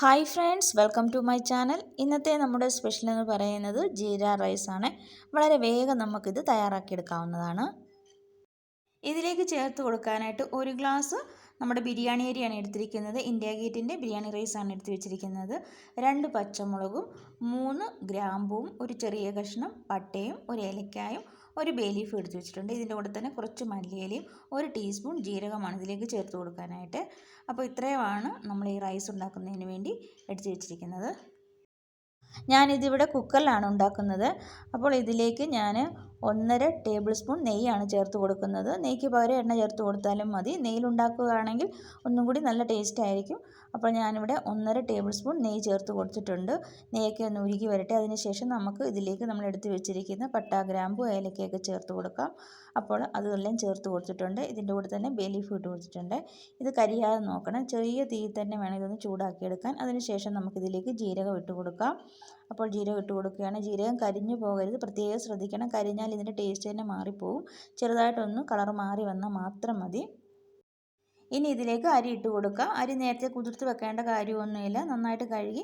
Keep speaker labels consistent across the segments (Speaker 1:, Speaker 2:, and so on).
Speaker 1: Hi friends welcome to my channel ഇന്നത്തെ നമ്മുടെ special എന്ന് പറയുന്നത് ജീര റൈസ് ആണ്. വളരെ വേഗം നമുക്കിത് തയ്യാറാക്കിയെടുക്കാവുന്നതാണ് ഇതിലേക്ക് ചേർത്ത് കൊടുക്കാനായിട്ട് ഒരു ഗ്ലാസ് നമ്മുടെ ബിരിയാണി അരിയാണ് എടുത്തിരിക്കുന്നത്. ഇന്ത്യ ഗേറ്റിന്റെ ബിരിയാണി റൈസാണ് എടുത്ത് വെച്ചിരിക്കുന്നത്. രണ്ട് പച്ചമുളകും മൂന്ന് ഗ്രാമ്പുവും ഒരു ചെറിയ കഷ്ണം പട്ടയും ഒരു ഏലക്കായും ഒരു ബേ ലീഫ് എടുത്ത് വെച്ചിട്ടുണ്ട്. ഇതിന്റെ കൂടെ തന്നെ കുറച്ച് മല്ലിയിലയും ഒരു ടീസ്പൂൺ ജീരകമാണ് ഇതിലേക്ക് ചേർത്ത് കൊടുക്കാനായിട്ട്. അപ്പോൾ ഇത്രയുമാണ് നമ്മൾ ഈ റൈസ് ഉണ്ടാക്കുന്നതിന് വേണ്ടി എടുത്ത് വെച്ചിരിക്കുന്നത്. ഞാനിതിവിടെ കുക്കറിലാണ് ഉണ്ടാക്കുന്നത്. അപ്പോൾ ഇതിലേക്ക് ഞാൻ ഒന്നര ടേബിൾ സ്പൂൺ നെയ്യാണ് ചേർത്ത് കൊടുക്കുന്നത്. നെയ്ക്ക് പകരം എണ്ണ ചേർത്ത് കൊടുത്താലും മതി. നെയ്യിലുണ്ടാക്കുകയാണെങ്കിൽ ഒന്നും കൂടി നല്ല ടേസ്റ്റ് ആയിരിക്കും. അപ്പോൾ ഞാനിവിടെ ഒന്നര ടേബിൾ സ്പൂൺ നെയ്യ് ചേർത്ത് കൊടുത്തിട്ടുണ്ട്. നെയ്യൊക്കെ ഒന്ന് ഉരുകി വരട്ടെ. അതിനുശേഷം നമുക്ക് ഇതിലേക്ക് നമ്മൾ എടുത്ത് വെച്ചിരിക്കുന്ന പട്ട ഗ്രാമ്പു ഏലക്കയൊക്കെ ചേർത്ത് കൊടുക്കാം. അപ്പോൾ അതെല്ലാം ചേർത്ത് കൊടുത്തിട്ടുണ്ട്. ഇതിന്റെ കൂടെ തന്നെ ബേ ലീഫ് ഇട്ട് കൊടുത്തിട്ടുണ്ട്. ഇത് കരിയാതെ നോക്കണം. ചെറിയ തീയിൽ തന്നെ വേണം ഇതൊന്ന് ചൂടാക്കിയെടുക്കാൻ. അതിനുശേഷം നമുക്കിതിലേക്ക് ജീരകം ഇട്ട് കൊടുക്കാം. അപ്പോൾ ജീരകം ഇട്ട് കൊടുക്കുകയാണ്. ജീരകം കരിഞ്ഞു പോകരുത്. പ്രത്യേകം ശ്രദ്ധിക്കണം. കരിഞ്ഞാൽ ഇതിന്റെ ടേസ്റ്റ് തന്നെ മാറിപ്പോവും. ചെറുതായിട്ടൊന്ന് കളർ മാറി വന്നാൽ മാത്രം മതി. ഇനി ഇതിലേക്ക് അരി ഇട്ട് കൊടുക്കാം. അരി നേരത്തെ കുതിർത്ത് വെക്കേണ്ട കാര്യമൊന്നുമില്ല. നന്നായിട്ട് കഴുകി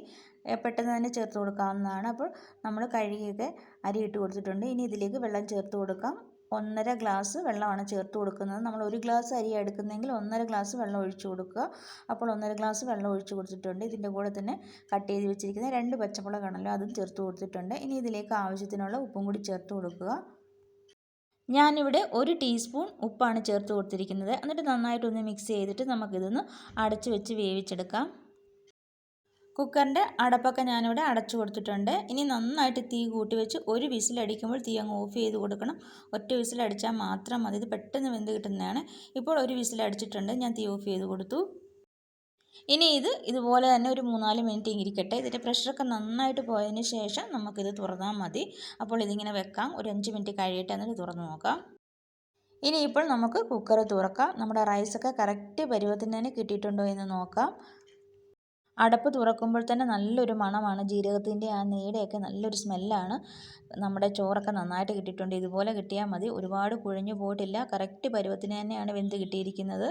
Speaker 1: പെട്ടെന്ന് തന്നെ ചേർത്ത് കൊടുക്കാവുന്നതാണ്. അപ്പോൾ നമ്മൾ കഴുകിയൊക്കെ അരി ഇട്ട് കൊടുത്തിട്ടുണ്ട്. ഇനി ഇതിലേക്ക് വെള്ളം ചേർത്ത് കൊടുക്കാം. ഒന്നര ഗ്ലാസ് വെള്ളമാണ് ചേർത്ത് കൊടുക്കുന്നത്. നമ്മൾ ഒരു ഗ്ലാസ് അരി എടുക്കുന്നെങ്കിൽ ഒന്നര ഗ്ലാസ് വെള്ളം ഒഴിച്ചു കൊടുക്കുക. അപ്പോൾ ഒന്നര ഗ്ലാസ് വെള്ളം ഒഴിച്ചു കൊടുത്തിട്ടുണ്ട്. ഇതിന്റെ കൂടെ തന്നെ കട്ട് ചെയ്ത് വെച്ചിരിക്കുന്ന രണ്ട് പച്ചമുളകാണല്ലോ അതും ചേർത്ത് കൊടുത്തിട്ടുണ്ട്. ഇനി ഇതിലേക്ക് ആവശ്യത്തിനുള്ള ഉപ്പും കൂടി ചേർത്ത് കൊടുക്കുക. ഞാനിവിടെ ഒരു ടീസ്പൂൺ ഉപ്പാണ് ചേർത്ത് കൊടുത്തിരിക്കുന്നത്. എന്നിട്ട് നന്നായിട്ടൊന്ന് മിക്സ് ചെയ്തിട്ട് നമുക്കിതൊന്ന് അടച്ചു വെച്ച് വേവിച്ചെടുക്കാം. കുക്കറിന്റെ അടപ്പൊക്കെ ഞാനിവിടെ അടച്ചു കൊടുത്തിട്ടുണ്ട്. ഇനി നന്നായിട്ട് തീ കൂട്ടി വെച്ച് ഒരു വിസിലടിക്കുമ്പോൾ തീ അങ്ങ് ഓഫ് ചെയ്ത് കൊടുക്കണം. ഒറ്റ വിസിലടിച്ചാൽ മാത്രം മതി. ഇത് പെട്ടെന്ന് വെന്ത് കിട്ടുന്നതാണ്. ഇപ്പോൾ ഒരു വിസിലടിച്ചിട്ടുണ്ട്. ഞാൻ തീ ഓഫ് ചെയ്ത് കൊടുത്തു. ഇനി ഇത് ഇതുപോലെ തന്നെ ഒരു മൂന്നാൽ മിനിറ്റ് ഇരിക്കട്ടെ. ഇതിന്റെ പ്രഷറൊക്കെ നന്നായിട്ട് പോയതിന് ശേഷം നമുക്കിത് തുറന്നാൽ മതി. അപ്പോൾ ഇതിങ്ങനെ വെക്കാം. ഒരു അഞ്ച് മിനിറ്റ് കഴിയട്ടെ. എന്നിട്ട് തുറന്ന് നോക്കാം. ഇനി ഇപ്പോൾ നമുക്ക് കുക്കർ തുറക്കാം. നമ്മുടെ റൈസൊക്കെ കറക്റ്റ് പരുവത്തിന് തന്നെ കിട്ടിയിട്ടുണ്ടോ എന്ന് നോക്കാം. അടപ്പ് തുറക്കുമ്പോൾ തന്നെ നല്ലൊരു മണമാണ്. ജീരകത്തിന്റെ ആ നീടയൊക്കെ നല്ലൊരു സ്മെല്ലാണ്. നമ്മുടെ ചോറൊക്കെ നന്നായിട്ട് കിട്ടിയിട്ടുണ്ട്. ഇതുപോലെ കിട്ടിയാൽ മതി. ഒരുപാട് കുഴഞ്ഞു പോയിട്ടില്ല. കറക്റ്റ് പരുവത്തിന് തന്നെയാണ് വെന്ത് കിട്ടിയിരിക്കുന്നത്.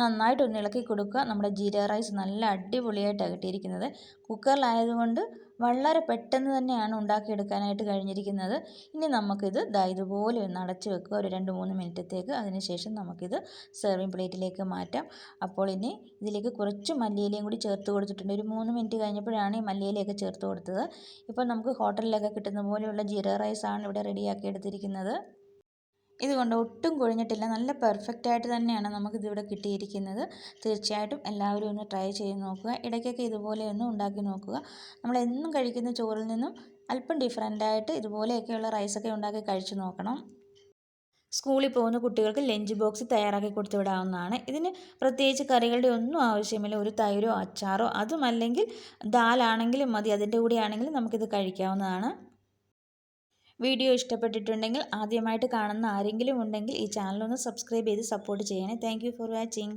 Speaker 1: നന്നായിട്ടൊന്ന് ഇളക്കി കൊടുക്കുക. നമ്മുടെ ജീര റൈസ് നല്ല അടിപൊളിയായിട്ടാണ് കിട്ടിയിരിക്കുന്നത്. കുക്കറിലായതുകൊണ്ട് വളരെ പെട്ടെന്ന് തന്നെയാണ് ഉണ്ടാക്കിയെടുക്കാനായിട്ട് കഴിഞ്ഞിരിക്കുന്നത്. ഇനി നമുക്കിത് ദാ ഇതുപോലെ ഒന്ന് അടച്ചു വെക്കുക. ഒരു രണ്ട് മൂന്ന് മിനിറ്റത്തേക്ക് അതിനുശേഷം നമുക്കിത് സെർവിങ് പ്ലേറ്റിലേക്ക് മാറ്റാം. അപ്പോൾ ഇനി ഇതിലേക്ക് കുറച്ച് മല്ലിയിലയും കൂടി ചേർത്ത് കൊടുത്തിട്ടുണ്ട്. ഒരു മൂന്ന് മിനിറ്റ് കഴിഞ്ഞപ്പോഴാണ് ഈ മല്ലിയിലയൊക്കെ ചേർത്ത് കൊടുത്തത്. ഇപ്പോൾ നമുക്ക് ഹോട്ടലിലൊക്കെ കിട്ടുന്ന പോലെയുള്ള ജീര റൈസാണ് ഇവിടെ റെഡിയാക്കി എടുത്തിരിക്കുന്നത്. ഇതുകൊണ്ട് ഒട്ടും കുഴഞ്ഞിട്ടില്ല. നല്ല പെർഫെക്റ്റ് ആയിട്ട് തന്നെയാണ് നമുക്കിതിവിടെ കിട്ടിയിരിക്കുന്നത്. തീർച്ചയായിട്ടും എല്ലാവരും ഒന്ന് ട്രൈ ചെയ്ത് നോക്കുക. ഇടയ്ക്കൊക്കെ ഇതുപോലെ ഒന്ന് ഉണ്ടാക്കി നോക്കുക. നമ്മൾ എന്നും കഴിക്കുന്ന ചോറിൽ നിന്നും അല്പം ഡിഫറെന്റായിട്ട് ഇതുപോലെയൊക്കെയുള്ള റൈസൊക്കെ ഉണ്ടാക്കി കഴിച്ചു നോക്കണം. സ്കൂളിൽ പോകുന്ന കുട്ടികൾക്ക് ലഞ്ച് ബോക്സ് തയ്യാറാക്കി കൊടുത്തു വിടാവുന്നതാണ്. ഇതിന് പ്രത്യേകിച്ച് കറികളുടെ ഒന്നും ആവശ്യമില്ല. ഒരു തൈരോ അച്ചാറോ അതുമല്ലെങ്കിൽ ദാലാണെങ്കിലും മതി. അതിന്റെ കൂടെ ആണെങ്കിലും നമുക്കിത് കഴിക്കാവുന്നതാണ്. വീഡിയോ ഇഷ്ടപ്പെട്ടിട്ടുണ്ടെങ്കിൽ ആദ്യമായിട്ട് കാണുന്ന ആരെങ്കിലും ഉണ്ടെങ്കിൽ ഈ ചാനൽ ഒന്ന് സബ്സ്ക്രൈബ് ചെയ്ത് സപ്പോർട്ട് ചെയ്യണേ. Thank for watching